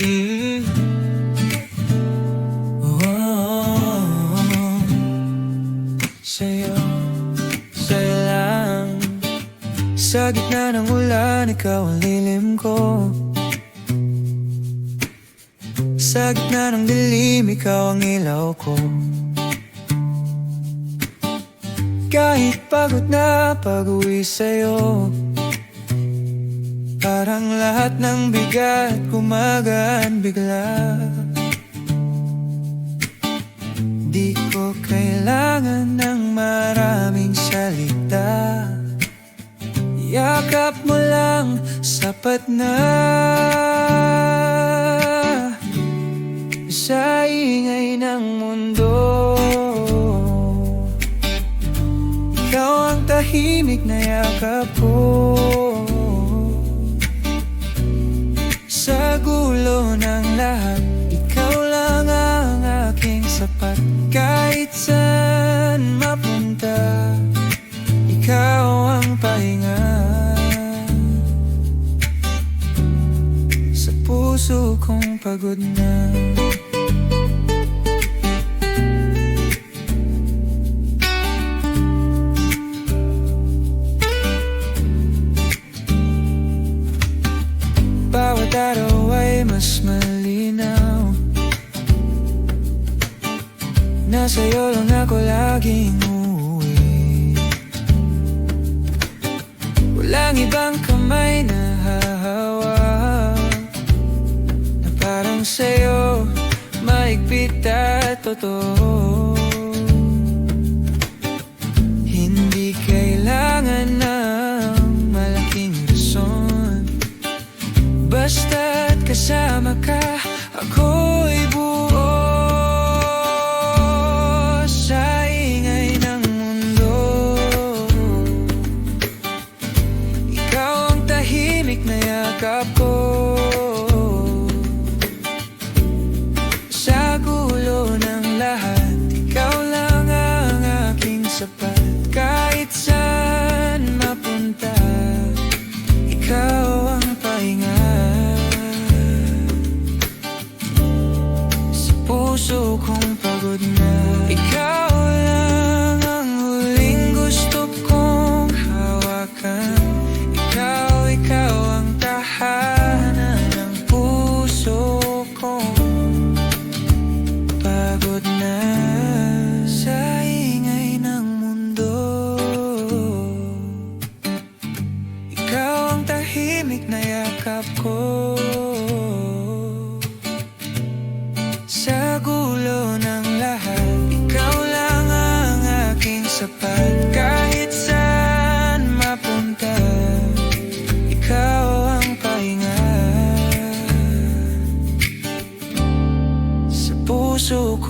Oh, sa'yo, sa'yo lang. Sa ng ulan, ikaw ang ko. Sa gitna ng dilim, ikaw ang ko. Kahit pagod na pag-uwi sa'yo Parang lahat ng bigat gumagaan bigla. Di ko kailangan ng maraming salita. Yakap mo lang sapat na. Sa ingay ng mundo. Ikaw ang tahimik na yakap ko Sa gulo ng lahat Ikaw lang ang aking sapat. Kahit saan mapunta Ikaw ang pahinga. Sa puso kong pagod na Nasa'yo lang ako laging uuwi. Walang ibang kamay na hahawak Na parang sa'yo maigpit at totoo. Hindi kailangan ng malaking rason. Basta't kasama ka, ako'y buo yakap ko Sa gulo ng lahat Ikaw lang ang aking sapat. Kahit saan mapunta ikaw ang pahinga. Sa puso kong pagod na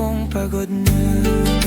Sa puso kong pagod na